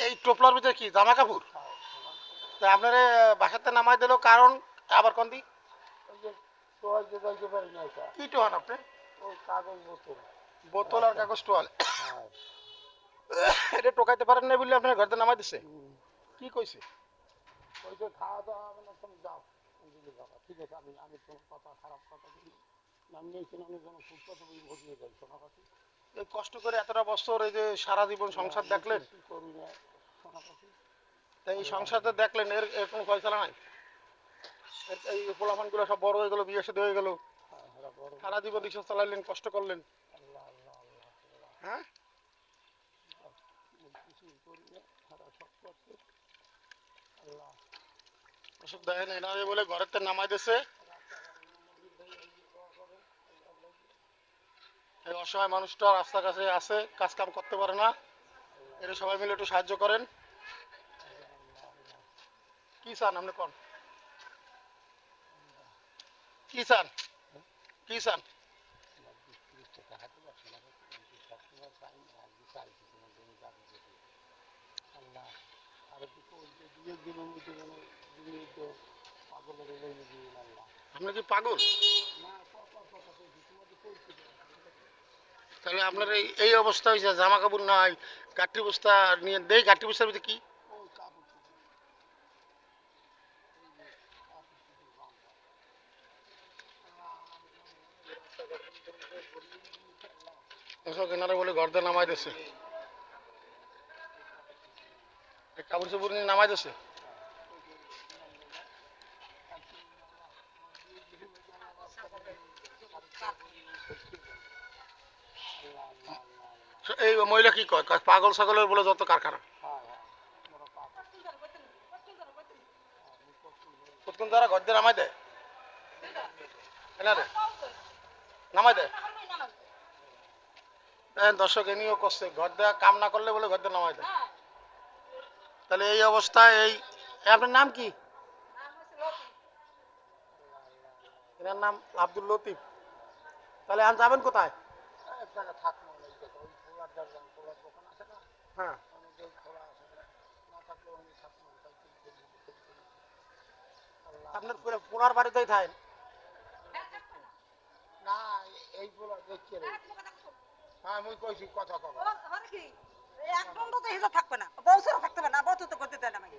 এই টোপলার ভিতরে কি জামা কাপড় আপনারে বাসাতে নামাই দিল কারণ আবার কোন দিক কি টোহান আপনি বোতল আর কাগজ টোয়াল হ্যাঁ এটা টোকাইতে পারেন না বলে আপনার ঘরতে নামাই দিছে কি কইছে খাওয়া দাওয়া যাও ঠিক আছে আমি আমি তোমার কথা খারাপ কথা বলি আমি যেন বই ভরিয়ে যাই পাখি এই কষ্ট করে এতটা বছর এই যে সারা জীবন সংসার দেখলেন? কি করি না সোনা পাখি তা এই সংসারটা দেখলেন এর এর কোনো ফয়সালা নাই? এই পোলাপানগুলো সব বড় হয়ে গেল বিয়ে সাথে হয়ে গেল। হ্যাঁ সারা জীবন রিক্সা চালাইলেন কষ্ট করলেন। হ্যাঁ? ওসব দেখেন এরা বলে ঘরের তে নামাই দিছে। অসহায় মানুষটা রাস্তার কাছে আছে কাজ কাম করতে পারে না। এটা সবাই মিলে একটু সাহায্য করেন। কি চান আপনি কোন? কি চান কি আল্লাহ আপনি কি পাগল না কথা কথা কইছি তোমাদের কইছি তো। তাহলে আপনার এই এই অবস্থা হয়েছে জামা কাপড় নাই গাঠি বস্তা নিয়ে দেই গাঠি বস্তার ভিতরে কি? এনারা বলে ঘর দিয়ে নামাই দিছে। কাপড় চোপড় নিয়ে নামাই দিছে। এই মহিলা কি কয়? পাগল ছাগলের বলে যত কারখানা। কাম বলে ঘর নামাই তাহলে এই অবস্থায় এই আপনার নাম কি? এনার নাম আব্দুল লতিফ। তাহলে আন যাবেন কোথায়? ওই খোলার দোকান আছে না? হ্যাঁ খোলা আছে। না আমি। আপনার পুরো পুনার বাড়িতেই থাকেন না, এই দেখছে হ্যাঁ, মুই কইছি কথা কবা। এক তো হিসাব থাকবে না বউসেরও থাকতে পারে না বউ তো করতে দেয় না আমাকে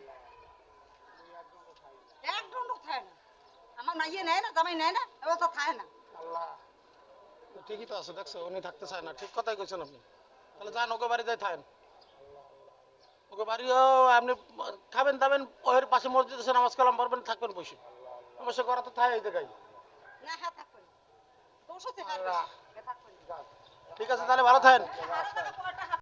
একদম খাই না। এক দণ্ড থাকে না আমার মাইয়ে নেয় না জামাই নেয় না ও তো থাকে না আল্লাহ ঠিকই তো আছে দেখছ উনি থাকতে চায় না ঠিক কথাই কইছেন আপনি তাহলে যান ওকে বাড়ি যাই থাকেন। ওকে বাড়িও আপনি খাবেন দাবেন ওর পাশে মসজিদ আছে নামাজ কালাম পড়বেন থাকবেন বসে। অবশ্য করা তো থাকে এই জায়গায়। না হ্যাঁ আল্লাহ। থাকবে না ঠিক আছে তাহলে ভালো থাকেন।